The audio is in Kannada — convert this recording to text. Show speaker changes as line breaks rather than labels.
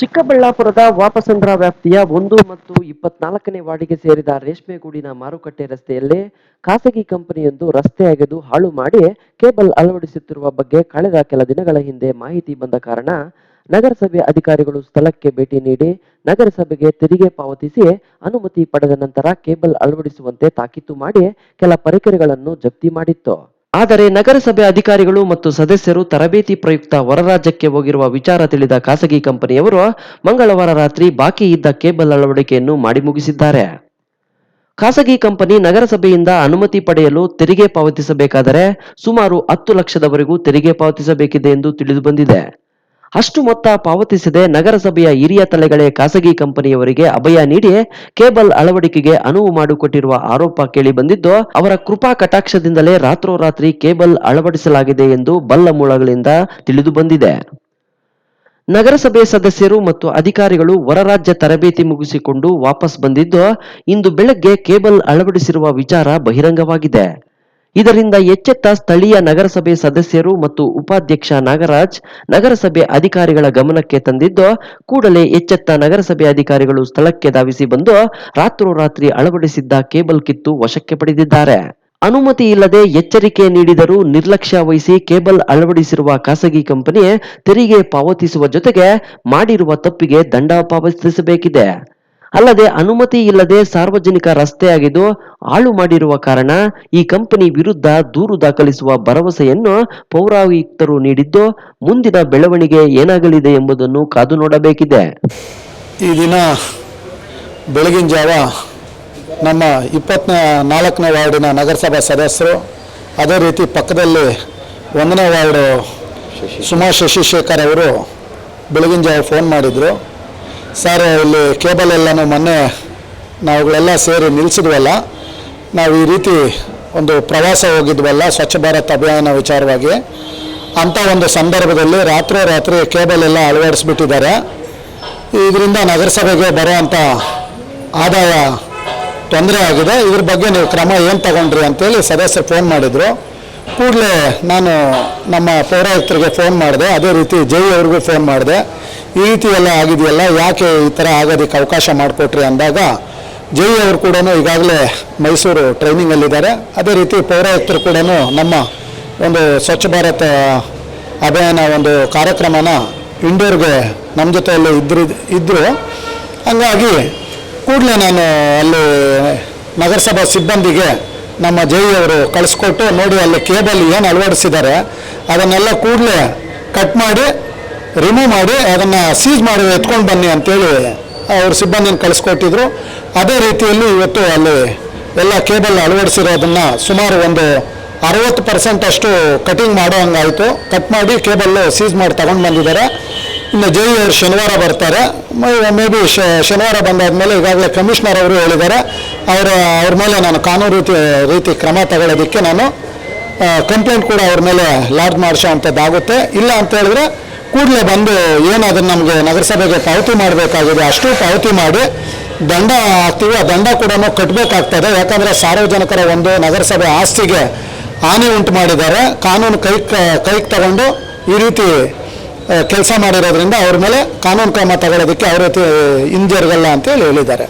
ಚಿಕ್ಕಬಳ್ಳಾಪುರದ ವಾಪಸಂದ್ರ ವ್ಯಾಪ್ತಿಯ ಒಂದು ಮತ್ತು ಇಪ್ಪತ್ನಾಲ್ಕನೇ ವಾರ್ಡಿಗೆ ಸೇರಿದ ರೇಷ್ಮೆಗೂಡಿನ ಮಾರುಕಟ್ಟೆ ರಸ್ತೆಯಲ್ಲೇ ಖಾಸಗಿ ಕಂಪನಿಯೊಂದು ರಸ್ತೆ ಅಗೆದು ಹಾಳು ಮಾಡಿ ಕೇಬಲ್ ಅಳವಡಿಸುತ್ತಿರುವ ಬಗ್ಗೆ ಕಳೆದ ಕೆಲ ದಿನಗಳ ಹಿಂದೆ ಮಾಹಿತಿ ಬಂದ ಕಾರಣ ನಗರಸಭೆ ಅಧಿಕಾರಿಗಳು ಸ್ಥಳಕ್ಕೆ ಭೇಟಿ ನೀಡಿ ನಗರಸಭೆಗೆ ತೆರಿಗೆ ಪಾವತಿಸಿ ಅನುಮತಿ ಪಡೆದ ನಂತರ ಕೇಬಲ್ ಅಳವಡಿಸುವಂತೆ ತಾಕೀತು ಮಾಡಿ ಕೆಲ ಪರಿಕರಗಳನ್ನು ಜಪ್ತಿ ಮಾಡಿತ್ತು. ಆದರೆ ನಗರಸಭೆ ಅಧಿಕಾರಿಗಳು ಮತ್ತು ಸದಸ್ಯರು ತರಬೇತಿ ಪ್ರಯುಕ್ತ ಹೊರರಾಜ್ಯಕ್ಕೆ ಹೋಗಿರುವ ವಿಚಾರ ತಿಳಿದ ಖಾಸಗಿ ಕಂಪನಿಯವರು ಮಂಗಳವಾರ ರಾತ್ರಿ ಬಾಕಿ ಇದ್ದ ಕೇಬಲ್ ಅಳವಡಿಕೆಯನ್ನು ಮಾಡಿ ಮುಗಿಸಿದ್ದಾರೆ. ಖಾಸಗಿ ಕಂಪನಿ ನಗರಸಭೆಯಿಂದ ಅನುಮತಿ ಪಡೆಯಲು ತೆರಿಗೆ ಪಾವತಿಸಬೇಕಾದರೆ ಸುಮಾರು ಹತ್ತು ಲಕ್ಷದವರೆಗೂ ತೆರಿಗೆ ಪಾವತಿಸಬೇಕಿದೆ ಎಂದು ತಿಳಿದು ಬಂದಿದೆ. ಅಷ್ಟು ಮೊತ್ತ ಪಾವತಿಸದೆ ನಗರಸಭೆಯ ಹಿರಿಯ ತಲೆಗಳೇ ಖಾಸಗಿ ಕಂಪನಿಯವರಿಗೆ ಅಭಯ ನೀಡಿ ಕೇಬಲ್ ಅಳವಡಿಕೆಗೆ ಅನುವು ಮಾಡಿಕೊಟ್ಟಿರುವ ಆರೋಪ ಕೇಳಿ ಬಂದಿದ್ದು, ಅವರ ಕೃಪಾ ಕಟಾಕ್ಷದಿಂದಲೇ ರಾತ್ರೋರಾತ್ರಿ ಕೇಬಲ್ ಅಳವಡಿಸಲಾಗಿದೆ ಎಂದು ಬಲ್ಲ ಮೂಲಗಳಿಂದ ತಿಳಿದು ಬಂದಿದೆ. ನಗರಸಭೆ ಸದಸ್ಯರು ಮತ್ತು ಅಧಿಕಾರಿಗಳು ಹೊರರಾಜ್ಯ ತರಬೇತಿ ಮುಗಿಸಿಕೊಂಡು ವಾಪಸ್ ಬಂದಿದ್ದು, ಇಂದು ಬೆಳಗ್ಗೆ ಕೇಬಲ್ ಅಳವಡಿಸಿರುವ ವಿಚಾರ ಬಹಿರಂಗವಾಗಿದೆ. ಇದರಿಂದ ಎಚ್ಚೆತ್ತ ಸ್ಥಳೀಯ ನಗರಸಭೆ ಸದಸ್ಯರು ಮತ್ತು ಉಪಾಧ್ಯಕ್ಷ ನಾಗರಾಜ್ ನಗರಸಭೆ ಅಧಿಕಾರಿಗಳ ಗಮನಕ್ಕೆ ತಂದಿದ್ದು, ಕೂಡಲೇ ಎಚ್ಚೆತ್ತ ನಗರಸಭೆ ಅಧಿಕಾರಿಗಳು ಸ್ಥಳಕ್ಕೆ ಧಾವಿಸಿ ಬಂದು ರಾತ್ರೋರಾತ್ರಿ ಅಳವಡಿಸಿದ್ದ ಕೇಬಲ್ ಕಿತ್ತು ವಶಕ್ಕೆ ಪಡೆದಿದ್ದಾರೆ. ಅನುಮತಿ ಇಲ್ಲದೆ ಎಚ್ಚರಿಕೆ ನೀಡಿದರೂ ನಿರ್ಲಕ್ಷ್ಯ ವಹಿಸಿ ಕೇಬಲ್ ಅಳವಡಿಸಿರುವ ಖಾಸಗಿ ಕಂಪನಿ ತೆರಿಗೆ ಪಾವತಿಸುವ ಜೊತೆಗೆ ಮಾಡಿರುವ ತಪ್ಪಿಗೆ ದಂಡ ಪಾವತಿಸಬೇಕಿದೆ. ಅಲ್ಲದೆ ಅನುಮತಿ ಇಲ್ಲದೆ ಸಾರ್ವಜನಿಕ ರಸ್ತೆಯಾಗಿದ್ದು ಹಾಳು ಮಾಡಿರುವ ಕಾರಣ ಈ ಕಂಪನಿ ವಿರುದ್ಧ ದೂರು ದಾಖಲಿಸುವ ಭರವಸೆಯನ್ನು ಪೌರಾಯುಕ್ತರು ನೀಡಿದ್ದು, ಮುಂದಿನ ಬೆಳವಣಿಗೆ ಏನಾಗಲಿದೆ ಎಂಬುದನ್ನು ಕಾದು ನೋಡಬೇಕಿದೆ.
ಈ ದಿನ ಬೆಳಗಿನ ಜಾವ ನಮ್ಮ ಇಪ್ಪತ್ತನೇ ನಾಲ್ಕನೇ ವಾರ್ಡಿನ ನಗರಸಭಾ ಸದಸ್ಯರು, ಅದೇ ರೀತಿ ಪಕ್ಕದಲ್ಲಿ ಒಂದನೇ ವಾರ್ಡು ಸುಮಾ ಶಶಿಶೇಖರ್ ಅವರು ಬೆಳಗಿನ ಜಾವ ಫೋನ್ ಮಾಡಿದರು. ಸರ್, ಇಲ್ಲಿ ಕೇಬಲ್ ಎಲ್ಲನೂ ಮೊನ್ನೆ ನಾವುಗಳೆಲ್ಲ ಸೇರಿ ನಿಲ್ಲಿಸಿದ್ವಲ್ಲ ನಾವು ಈ ರೀತಿ ಒಂದು ಪ್ರವಾಸ ಹೋಗಿದ್ವಲ್ಲ, ಸ್ವಚ್ಛ ಭಾರತ್ ಅಭಿಯಾನ ವಿಚಾರವಾಗಿ. ಅಂಥ ಒಂದು ಸಂದರ್ಭದಲ್ಲಿ ರಾತ್ರಿ ರಾತ್ರಿ ಕೇಬಲ್ ಎಲ್ಲ ಅಳವಡಿಸ್ಬಿಟ್ಟಿದ್ದಾರೆ. ಇದರಿಂದ ನಗರಸಭೆಗೆ ಬರುವಂಥ ಆದಾಯ ತೊಂದರೆ ಆಗಿದೆ. ಇದ್ರ ಬಗ್ಗೆ ನೀವು ಕ್ರಮ ಏನು ತಗೊಂಡ್ರಿ ಅಂತೇಳಿ ಸದಸ್ಯರು ಫೋನ್ ಮಾಡಿದರು. ಕೂಡಲೇ ನಾನು ನಮ್ಮ ಪೌರಾಯುಕ್ತರಿಗೆ ಫೋನ್ ಮಾಡಿದೆ. ಅದೇ ರೀತಿ ಜೈ ಅವ್ರಿಗೂ ಫೋನ್ ಮಾಡಿದೆ. ಈ ರೀತಿ ಎಲ್ಲ ಆಗಿದೆಯಲ್ಲ, ಯಾಕೆ ಈ ಥರ ಆಗೋದಕ್ಕೆ ಅವಕಾಶ ಮಾಡಿಕೊಟ್ರಿ ಅಂದಾಗ, ಜೈ ಅವರು ಕೂಡ ಈಗಾಗಲೇ ಮೈಸೂರು ಟ್ರೈನಿಂಗಲ್ಲಿದ್ದಾರೆ ಅದೇ ರೀತಿ ಪೌರಾಯುಕ್ತರು ಕೂಡ ನಮ್ಮ ಒಂದು ಸ್ವಚ್ಛ ಭಾರತ ಅಭಿಯಾನ ಒಂದು ಕಾರ್ಯಕ್ರಮನ ಇಂಡೋರ್ಗೆ ನಮ್ಮ ಜೊತೆಯಲ್ಲಿ ಇದ್ದರು ಇದ್ದರು ಹಂಗಾಗಿ ಕೂಡಲೇ ನಾನು ಅಲ್ಲಿ ನಗರಸಭಾ ಸಿಬ್ಬಂದಿಗೆ ನಮ್ಮ ಜೈ ಅವರು ಕಳಿಸ್ಕೊಟ್ಟು ನೋಡಿ ಅಲ್ಲಿ ಕೇಬಲ್ ಏನು ಅಳವಡಿಸಿದ್ದಾರೆ, ಅದನ್ನೆಲ್ಲ ಕೂಡಲೇ ಕಟ್ ಮಾಡಿ ರಿಮೂವ್ ಮಾಡಿ, ಅದನ್ನು ಸೀಜ್ ಮಾಡಿ, ಎತ್ಕೊಂಡು ಬನ್ನಿ ಅಂತೇಳಿ ಅವ್ರ ಸಿಬ್ಬಂದಿಯನ್ನು ಕಳಿಸ್ಕೊಟ್ಟಿದ್ರು. ಅದೇ ರೀತಿಯಲ್ಲಿ ಇವತ್ತು ಅಲ್ಲಿ ಎಲ್ಲ ಕೇಬಲ್ ಅಳವಡಿಸಿರೋದನ್ನು ಸುಮಾರು ಒಂದು ಅರವತ್ತು ಪರ್ಸೆಂಟ್ ಅಷ್ಟು ಕಟಿಂಗ್ ಮಾಡೋ ಹಂಗಾಯಿತು ಕಟ್ ಮಾಡಿ ಕೇಬಲ್ಲು ಸೀಜ್ ಮಾಡಿ ತಗೊಂಡು ಬಂದಿದ್ದಾರೆ. ಇನ್ನು ಜೈ ಅವರು ಶನಿವಾರ ಬರ್ತಾರೆ. ಮೇ ಬಿ ಶನಿವಾರ ಬಂದಾದಮೇಲೆ ಈಗಾಗಲೇ ಕಮಿಷನರ್ ಅವರು ಹೇಳಿದ್ದಾರೆ. ಅವರ, ಅವ್ರ ಮೇಲೆ ನಾನು ಕಾನೂನು ರೀತಿ ರೀತಿ ಕ್ರಮ ತಗೊಳ್ಳೋದಕ್ಕೆ ನಾನು ಕಂಪ್ಲೇಂಟ್ ಕೂಡ ಅವ್ರ ಮೇಲೆ ಲಾಡ್ಜ್ ಮಾಡಿಸೋ ಅಂಥದ್ದಾಗುತ್ತೆ. ಇಲ್ಲ ಅಂತ ಹೇಳಿದ್ರೆ ಕೂಡಲೇ ಬಂದು ಏನು ಅದನ್ನು ನಮಗೆ ನಗರಸಭೆಗೆ ಪಾವತಿ ಮಾಡಬೇಕಾಗಿದೆ, ಅಷ್ಟು ಪಾವತಿ ಮಾಡಿ ದಂಡ ಹಾಕ್ತೀವಿ, ಆ ದಂಡ ಕೂಡ ಕಟ್ಟಬೇಕಾಗ್ತದೆ ಯಾಕಂದರೆ ಸಾರ್ವಜನಿಕರ ಒಂದು ನಗರಸಭೆ ಆಸ್ತಿಗೆ ಹಾನಿ ಉಂಟು ಮಾಡಿದ್ದಾರೆ. ಕಾನೂನು ಕೈ ಕೈಗೆ ತಗೊಂಡು ಈ ರೀತಿ ಕೆಲಸ ಮಾಡಿರೋದ್ರಿಂದ ಅವ್ರ ಮೇಲೆ ಕಾನೂನು ಕ್ರಮ ತಗೊಳ್ಳೋದಕ್ಕೆ ಅವರು ಹಿಂದಿರುಗಲ್ಲ ಅಂತೇಳಿ ಹೇಳಿದ್ದಾರೆ.